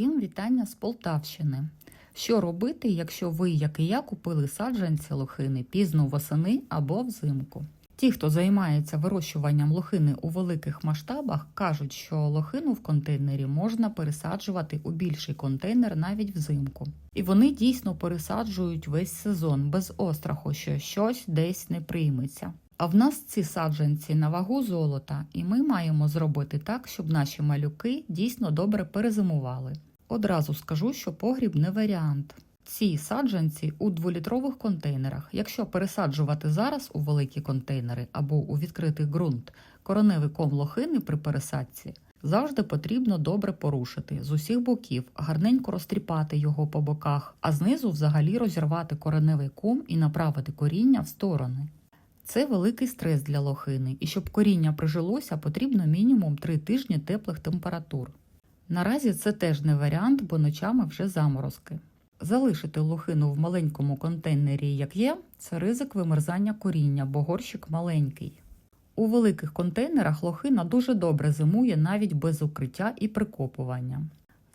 Всім вітання з Полтавщини. Що робити, якщо ви, як і я, купили саджанці лохини пізно восени або взимку? Ті, хто займається вирощуванням лохини у великих масштабах, кажуть, що лохину в контейнері можна пересаджувати у більший контейнер навіть взимку. І вони дійсно пересаджують весь сезон без остраху, що щось десь не прийметься. А в нас ці саджанці на вагу золота, і ми маємо зробити так, щоб наші малюки дійсно добре перезимували. Одразу скажу, що погріб не варіант. Ці саджанці у дволітрових контейнерах. Якщо пересаджувати зараз у великі контейнери або у відкритий ґрунт короневий ком лохини при пересадці, завжди потрібно добре порушити з усіх боків, гарненько розтріпати його по боках, а знизу взагалі розірвати кореневий ком і направити коріння в сторони. Це великий стрес для лохини, і щоб коріння прижилося, потрібно мінімум 3 тижні теплих температур. Наразі це теж не варіант, бо ночами вже заморозки. Залишити лохину в маленькому контейнері, як є, це ризик вимерзання коріння, бо горщик маленький. У великих контейнерах лохина дуже добре зимує навіть без укриття і прикопування.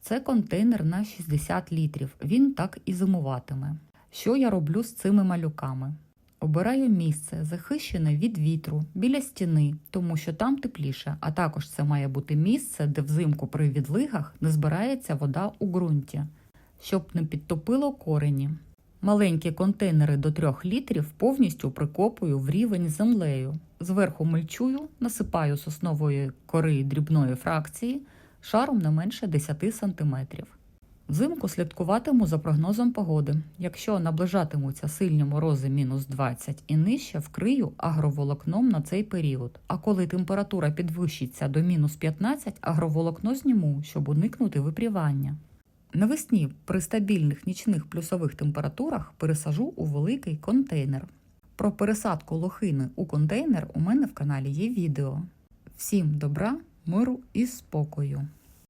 Це контейнер на 60 літрів, він так і зимуватиме. Що я роблю з цими малюками? Обираю місце, захищене від вітру, біля стіни, тому що там тепліше, а також це має бути місце, де взимку при відлигах не збирається вода у ґрунті, щоб не підтопило корені. Маленькі контейнери до 3 літрів повністю прикопую в рівень землею. Зверху мульчую, насипаю соснової кори дрібної фракції шаром не менше 10 см. Взимку слідкуватиму за прогнозом погоди. Якщо наближатимуться сильні морози мінус 20 і нижче, вкрию агроволокном на цей період. А коли температура підвищиться до мінус 15, агроволокно зніму, щоб уникнути випрівання. Навесні при стабільних нічних плюсових температурах пересажу у великий контейнер. Про пересадку лохини у контейнер у мене в каналі є відео. Всім добра, миру і спокою!